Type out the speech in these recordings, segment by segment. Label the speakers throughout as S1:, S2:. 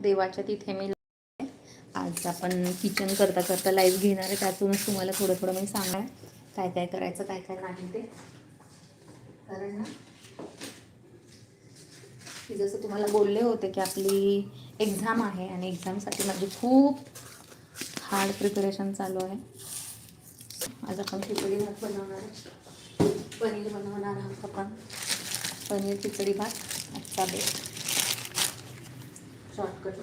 S1: देवाच्या तिथे मी आज आपण किचन करता करता लाईव्ह घेणार आहे. त्यातूनच तुम्हाला थोडं थोडं मी सांगणार काय काय करायचं काय काय नाही ते. कारण ना की जसं तुम्हाला बोलले होते की आपली एक्झाम आहे आणि एक्झामसाठी माझी खूप हार्ड प्रिपरेशन चालू आहे. आज आपण खिचडी भात बनवणार पनीर बनवणार आहोत आपण. पनीर खिचडी भात आजचा बेस्ट షార్ట్ కట్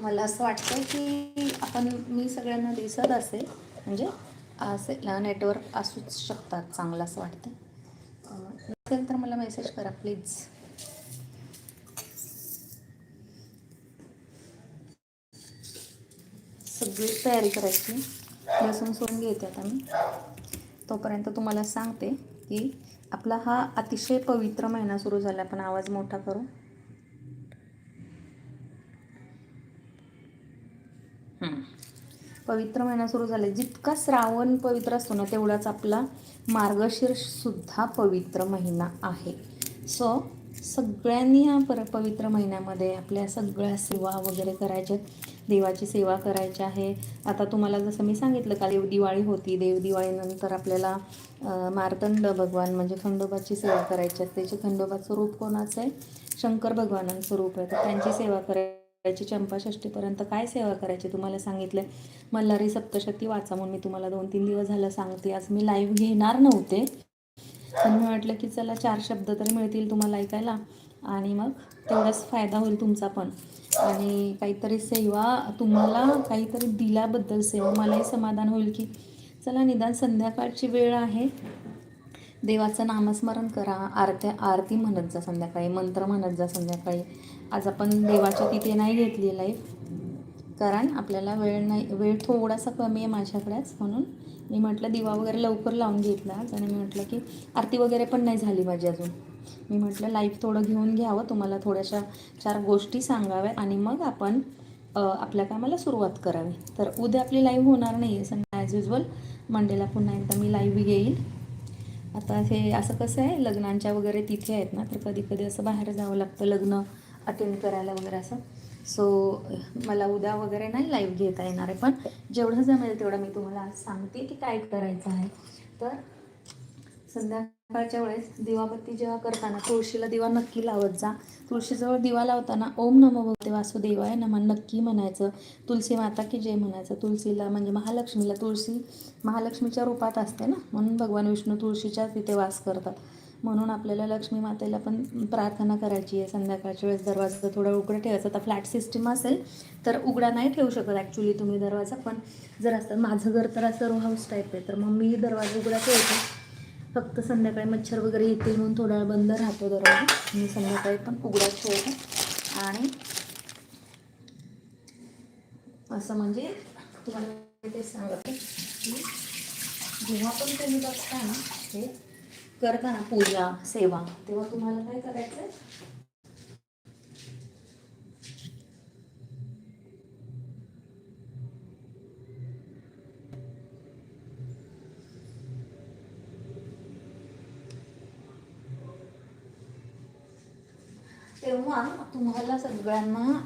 S1: मला असं वाटतं की आपण मी सगळ्यांना दिसत असेल म्हणजे असेल नेटवर्क असूच शकतात चांगलं असं वाटतं नसेल तर मला मेसेज करा प्लीज सगळी तयारी करायची. लसूण सोडून घेते आता मी. तोपर्यंत तुम्हाला सांगते की आपला हा अतिशय पवित्र महिना सुरू झाला आपण आवाज मोठा करू. पवित्र महिना सुरू झाला. जितका श्रावण पवित्र असतो ना तेवढाच आपला मार्गशीर्ष सुद्धा पवित्र महिना आहे. सो सगळ्यांनी या पर पवित्र महिन्यामध्ये आपल्या सगळ्या सेवा वगैरे करायच्या. देवाची सेवा करायची आहे. आता तुम्हाला जसं मी सांगितलं का देव दिवाळी होती. देव दिवाळीनंतर आपल्याला मार्तंड भगवान म्हणजे खंडोबाची सेवा करायची. आहे त्याचे खंडोबाचं रूप कोणाचं आहे? शंकर भगवानांचं रूप आहे. तर त्यांची सेवा करायची. चंपाषष्टीपर्यंत काय सेवा करायची तुम्हाला सांगितलं मल्हारी सप्तशती वाचा म्हणून मी तुम्हाला दोन तीन दिवस झालं सांगते. आज मी लाईव्ह घेणार नव्हते. पण मी म्हटलं की चला चार शब्द तरी मिळतील तुम्हाला ऐकायला. आणि मग तेवढाच फायदा होईल तुमचा पण. आणि काहीतरी सेवा तुम्हाला काहीतरी दिल्याबद्दल सेवा मलाही समाधान होईल की चला निदान संध्याकाळची वेळ आहे. देवाचं नामस्मरण करा. आरत्या आरती म्हणत जा संध्याकाळी मंत्र म्हणत जा संध्याकाळी. आज आपण देवाच्या तिथे नाही घेतली लाईफ कारण आपल्याला वेळ नाही वेळ थोडासा कमी आहे माझ्याकडेच. म्हणून मी म्हटलं दिवा वगैरे लवकर लावून घेतला. आज आणि मी म्हटलं की आरती वगैरे पण नाही झाली माझी अजून. मी म्हटलं लाईफ थोडं घेऊन घ्यावं. तुम्हाला थोड्याशा चार गोष्टी सांगाव्या. आणि मग आपण आपल्या कामाला सुरुवात करावी. तर उद्या आपली लाईव्ह होणार नाही आहे. सं ॲज युजल मंडेला पुन्हा एकदा मी लाईव्ह येईल आता हे असं कसं आहे? लग्नांच्या वगैरे तिथे आहेत ना तर कधी कधी असं बाहेर जावं लागतं लग्न. अटेंड करायला वगैरे असं. सो मला उद्या वगैरे नाही लाईव्ह घेता येणार आहे पण जेवढं जमेल तेवढं मी तुम्हाला आज सांगते की काय करायचं आहे. तर संध्याकाळच्या वेळेस दिवाबत्ती जेव्हा करताना तुळशीला दिवा नक्की लावत जा. तुळशीजवळ दिवा लावताना ओम नमो भगवते वासुदेवाय नमः नक्की म्हणायचं. तुलसी माता की जय म्हणायचं. तुळशीला म्हणजे महालक्ष्मीला तुळशी महालक्ष्मीच्या रूपात असते ना म्हणून भगवान विष्णू तुळशीच्याच तिथे वास करतात. म्हणून आपल्याला लक्ष्मी मातेला पण प्रार्थना करायची आहे. संध्याकाळच्या वेळेस दरवाजा थोडा उघडं ठेवायचा. आता फ्लॅट सिस्टीम असेल तर उघडा नाही ठेवू शकत ॲक्च्युली तुम्ही दरवाजा. पण जर असतं माझं घर तर असं रो हाऊस टाईप आहे. तर मग मी दरवाजा उघडा ठेवतो. फक्त संध्याकाळी मच्छर वगैरे येतील म्हणून थोडा वेळ बंद राहतो दरवाजा. मी संध्याकाळी पण उघडा ठेवतो. आणि असं म्हणजे तुम्हाला ते सांगते. की जेव्हा पण तुम्ही बघता ना हे करता ना पूजा सेवा. तेव्हा तुम्हाला काय करायचं तेव्हा तुम्हाला सगळ्यांना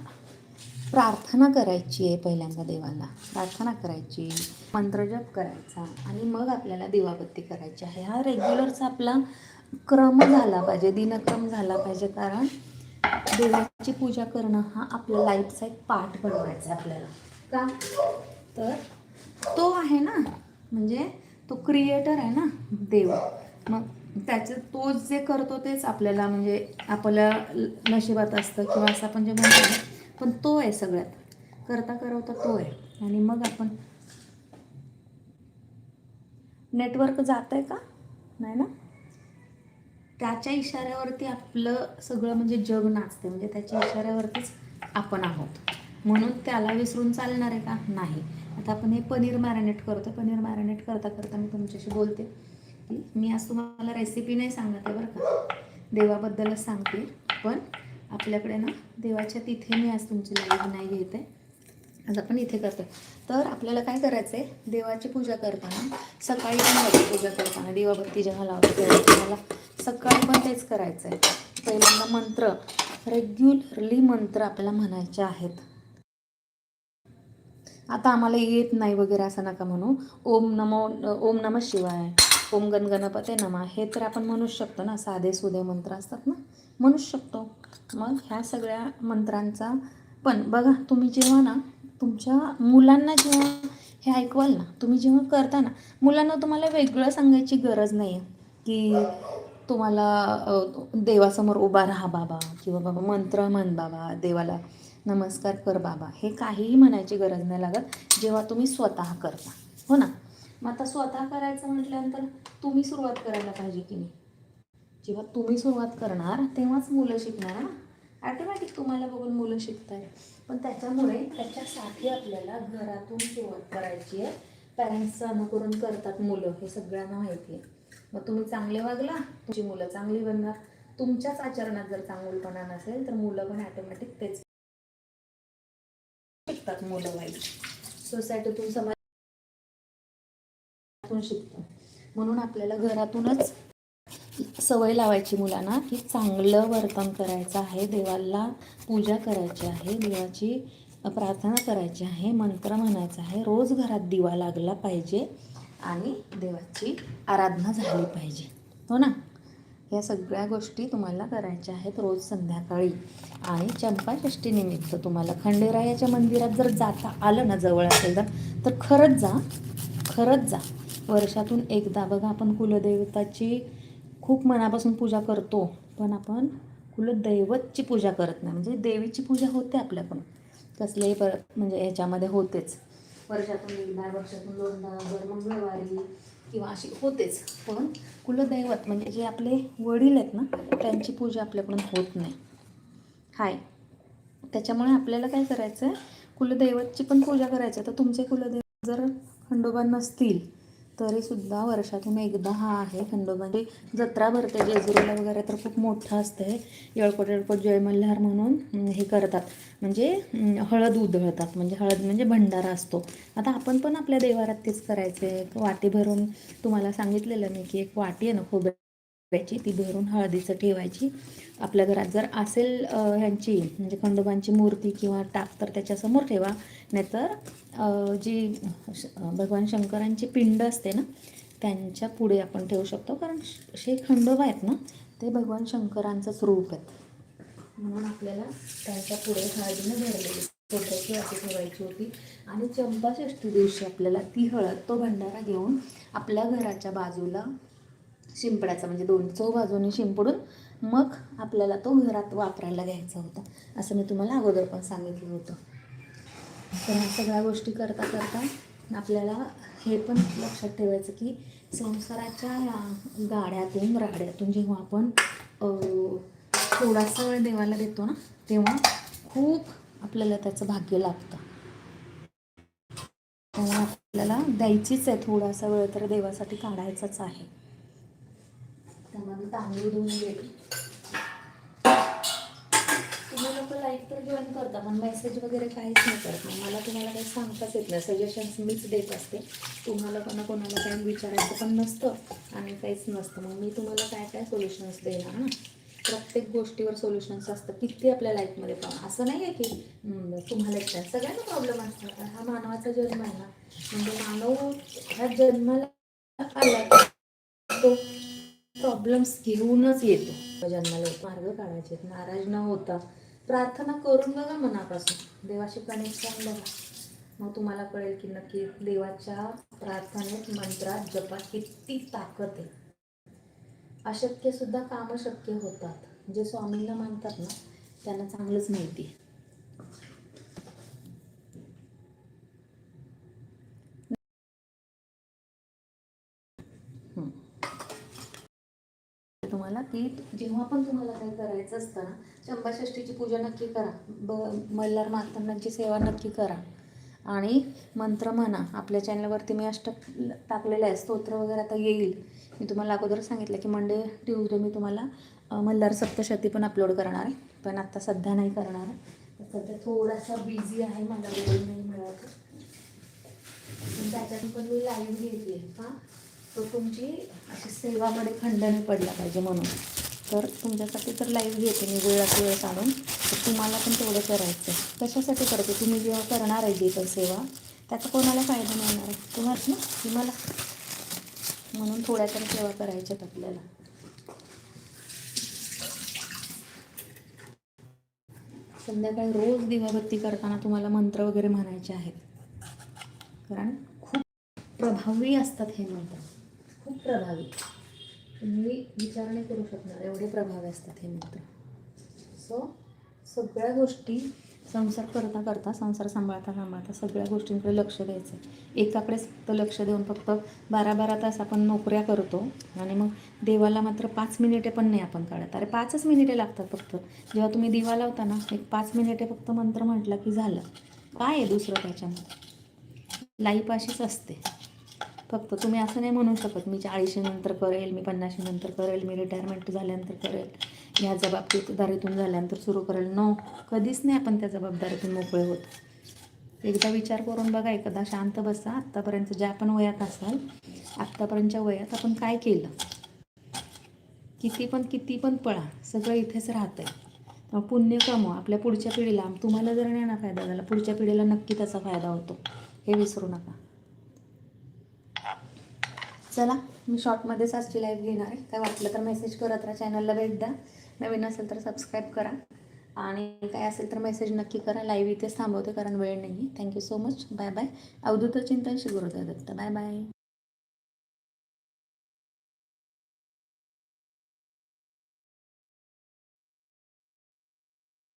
S1: प्रार्थना करायची आहे पहिल्यांदा देवाला. प्रार्थना करायची मंत्रजप करायचा आणि मग आपल्याला दिवाबत्ती करायची आहे. हा रेग्युलरचा आपला क्रम झाला पाहिजे दिनक्रम झाला पाहिजे. कारण देवाची पूजा करणं हा आपल्या लाईफचा एक पार्ट बनवायचा आहे आपल्याला. का? तर तो आहे ना म्हणजे तो क्रिएटर आहे ना देव. मग त्याचं तो जे करतो तेच आपल्याला म्हणजे आपल्या नशिबात असतं किंवा असं आपण जे म्हणतो पण तो आहे सगळ्यात. करता करवता तो आहे. आणि मग आपण नेटवर्क जात आहे का? नाही ना? त्याच्या इशाऱ्यावरती आपलं सगळं म्हणजे जग नाचते म्हणजे त्याच्या इशाऱ्यावरतीच आपण आहोत. म्हणून त्याला विसरून चालणार आहे का? नाही. आता आपण हे पनीर मॅरिनेट करतो पनीर मॅरिनेट करता करता मी तुमच्याशी बोलते की मी आज तुम्हाला रेसिपी नाही सांगत आहे बरं का. देवाबद्दलच सांगते. पण आपल्याकडे ना देवाच्या तिथे मी आज तुमची लाईव्ह नाही आहे आज आपण इथे करतो तर आपल्याला काय करायचं आहे देवाची पूजा करताना सकाळी पण पूजा करताना दिवाबत्ती जेव्हा लावतो तेव्हा तुम्हाला सकाळी पण तेच करायचं आहे पहिल्यांदा मंत्र रेग्युलरली मंत्र आपल्याला म्हणायचे आहेत. आता आम्हाला येत नाही वगैरे असं नका म्हणू. ओम नमो ओम नम शिवाय. ओम गण गणपते नमा. हे तर आपण म्हणूच शकतो ना साधे सुधे मंत्र असतात ना? म्हणूच शकतो. मग ह्या सगळ्या मंत्रांचा पण बघा तुम्ही जेव्हा ना तुमच्या मुलांना जेव्हा हे ऐकवाल ना तुम्ही जेव्हा करता ना मुलांना तुम्हाला वेगळं सांगायची गरज नाही आहे की तुम्हाला देवासमोर उभा राहा बाबा किंवा बाबा मंत्र म्हण बाबा देवाला नमस्कार कर बाबा हे काहीही म्हणायची गरज नाही लागत जेव्हा तुम्ही स्वतः करता. हो ना? मग आता स्वतः करायचं म्हटल्यानंतर तुम्ही सुरुवात करायला पाहिजे की नाही? जेव्हा तुम्ही सुरुवात करणार तेव्हाच मुलं शिकणार ना? ॲटोमॅटिक तुम्हाला बघून मुलं शिकताय पण त्याच्यामुळे त्याच्यासाठी आपल्याला घरातून सुरुवात करायची आहे. पॅरेंट्सचं अनुकरण करतात मुलं हे सगळ्यांना माहिती आहे. मग तुम्ही चांगले वागला तुमची मुलं चांगली बनणार. तुमच्याच आचरणात जर चांगलपणा नसेल तर मुलं पण ॲटोमॅटिक तेच शिकतात मुलं वाईट. सोसायटीतून घरातून शिकतो म्हणून आपल्याला घरातूनच सवय लावायची मुलांना की चांगलं वर्तन करायचं आहे देवाला पूजा करायची आहे देवाची प्रार्थना करायची आहे मंत्र म्हणायचा आहे. रोज घरात दिवा लागला पाहिजे आणि देवाची आराधना झाली पाहिजे. हो ना? या सगळ्या गोष्टी तुम्हाला करायच्या आहेत रोज संध्याकाळी. आणि चंपाषष्टीनिमित्त तुम्हाला खंडेरायाच्या मंदिरात जर जाता आलं ना जवळ असेल तर खरंच जा खरंच जा. वर्षातून एकदा. बघा आपण कुलदैवताची खूप मनापासून पूजा करतो पण आपण कुलदैवतची पूजा करत नाही. म्हणजे देवीची पूजा होते आपल्याकडून. कसलेही पर म्हणजे ह्याच्यामध्ये होतेच. वर्षातून एकदा वर्षातून दोनदा दर मंगळवारी किंवा अशी होतेच. पण कुलदैवत म्हणजे जे आपले वडील आहेत ना त्यांची पूजा आपल्याकडून होत नाही. हाय. त्याच्यामुळे आपल्याला काय करायचं आहे कुलदैवतची पण पूजा करायची आहे तर तुमचे कुलदैवत जर खंडोबा नसतील तरीसुद्धा वर्षातून एकदा हा आहे खंडोबा. म्हणजे जत्रा भरते जेजुरीला वगैरे तर खूप मोठं असते येळकोट येळकोट जय मल्हार म्हणून हे करतात. म्हणजे हळद उधळतात. म्हणजे हळद म्हणजे भंडारा असतो. आता आपण पण आपल्या देवारात तेच करायचं आहे वाटी भरून तुम्हाला सांगितलेलं मी की एक वाटी आहे ना खोबऱ्याची ती भरून हळदीचं ठेवायची. आपल्या घरात जर असेल ह्यांची म्हणजे खंडोबांची मूर्ती किंवा टाक तर त्याच्यासमोर ठेवा. नाहीतर जी भगवान शंकरांची पिंड असते ना त्यांच्या पुढे आपण ठेवू शकतो. कारण श- खंडोबा आहेत ना ते भगवान शंकरांचंच रूप आहेत. म्हणून आपल्याला त्यांच्या पुढे हळदीनं भरलेली छोट्याची अशी ठेवायची होती. आणि चंपाषष्ठी दिवशी आपल्याला ती हळद तो भंडारा घेऊन आपल्या घराच्या बाजूला शिंपडायचा म्हणजे दोन चौ बाजूने शिंपडून मग आपल्याला तो घरात वापरायला घ्यायचा होता. असं मी तुम्हाला अगोदर पण सांगितलं होतं. तर ह्या सगळ्या गोष्टी करता करता आपल्याला हे पण लक्षात ठेवायचं की संसाराच्या गाड्यातून राड्यातून जेव्हा आपण थोडासा वेळ देवाला देतो ना तेव्हा खूप आपल्याला त्याचं भाग्य लागतं तेव्हा आपल्याला द्यायचीच आहे थोडासा वेळ तर देवासाठी काढायचाच आहे. त्यामध्ये तांदूळ धुवून गेले. तुम्ही लोक लाईफ तर जॉईन करता पण मेसेज वगैरे काहीच नाही करत. मग मला तुम्हाला काही सांगताच येत नाही. सजेशन्स मीच देत असते. तुम्हाला कोणा कोणाला काही विचारायचं पण नसतं आणि काहीच नसतं. मग मी तुम्हाला काय काय सोल्युशन्स देणार ना? प्रत्येक गोष्टीवर सोल्युशन्स असतं किती आपल्या लाईफमध्ये पण. असं नाही आहे की तुम्हाला एक नाही सगळ्यांना प्रॉब्लेम असतात. हा मानवाचा जन्म आहे ना. म्हणजे मानव ह्या जन्माला आला तो प्रॉब्लेम्स घेऊनच येतो. जन्माला मार्ग काढायचे नाराज न होता प्रार्थना करून बघा मनापासून. देवाशी कनेक्शन बघा. मग तुम्हाला कळेल की नक्की देवाच्या प्रार्थनेत मंत्रात जपात किती ताकद आहे. अशक्य सुद्धा कामं शक्य होतात. जे स्वामींना मानतात ना त्यांना चांगलंच माहिती आहे. तुम्हाला की जेव्हा पण तुम्हाला काही करायचं असतं ना चंपाषष्टीची पूजा नक्की करा. ब मल्हार मार्तंडांची सेवा नक्की करा. आणि मंत्र म्हणा आपल्या चॅनलवरती मी अष्टक टाकलेलं आहे स्तोत्र वगैरे आता येईल. मी तुम्हाला अगोदर सांगितलं की मंडे ट्यूजडे मी तुम्हाला मल्हार सप्तशती पण अपलोड करणार आहे. पण आता सध्या नाही करणार आहे. सध्या थोडासा बिझी आहे मला वेळ नाही मिळत त्याच्यातून पण मी लाईव्ह घेतली हां? तो तुमची अशी सेवामध्ये खंडणी पडला पाहिजे म्हणून. तर तुमच्यासाठी तर लाईव्ह घेते मी वेळात वेळ काढून. तर तुम्हाला पण तेवढं करायचं आहे कशासाठी करते? तुम्ही जेव्हा करणार आहे जी पण सेवा त्याचा कोणाला फायदा मिळणार आहे. तुम्हाला ना तुम्हाला. म्हणून थोड्या तरी सेवा करायच्यात आपल्याला. संध्याकाळी रोज दिवाबत्ती करताना तुम्हाला मंत्र वगैरे म्हणायचे आहेत. कारण खूप प्रभावी असतात हे मंत्र. प्रभावी. तुम्ही विचार नाही करू शकणार एवढे प्रभावी असतात हे मित्र. सो सगळ्या गोष्टी संसार करता करता संसार सांभाळता सांभाळता सगळ्या गोष्टींकडे लक्ष द्यायचं एकाकडेच फक्त लक्ष देऊन फक्त बारा बारा तास आपण नोकऱ्या करतो आणि मग देवाला मात्र पाच मिनिटे पण नाही आपण काढत. अरे पाचच मिनिटे लागतात फक्त. जेव्हा तुम्ही दिवा लावता ना एक पाच मिनिटे फक्त मंत्र म्हटलं की झालं. काय आहे दुसरं त्याच्यामध्ये? लाईफ अशीच असते. फक्त तुम्ही असं नाही म्हणू शकत मी चाळीशी नंतर करेल मी पन्नाशी नंतर करेल मी रिटायरमेंट झाल्यानंतर करेल. ह्या जबाबदारीतून झाल्यानंतर सुरू करेल. नो कधीच नाही आपण त्या जबाबदारीतून मोकळे होत. एकदा विचार करून बघा एकदा शांत बसा. आत्तापर्यंत ज्या पण वयात असाल आत्तापर्यंतच्या वयात आपण काय केलं? किती पण किती पण पळा सगळं इथेच राहतं आहे पुण्य कमवा. आपल्या पुढच्या पिढीला तुम्हाला जर नाही ना फायदा झाला पुढच्या पिढीला नक्की त्याचा फायदा होतो. हे विसरू नका. चला मी शॉर्टमध्येच आजची लाईव्ह घेणार आहे. काय वाटलं तर मेसेज करत राहा चॅनलला भेट द्या. नवीन असेल तर सबस्क्राईब करा. आणि काय असेल तर मेसेज नक्की करा. लाईव्ह इथेच थांबवते कारण वेळ नाही आहे thank you so much bye bye Avadhoot चिंतन श्री गुरुदेव दत्त. Bye bye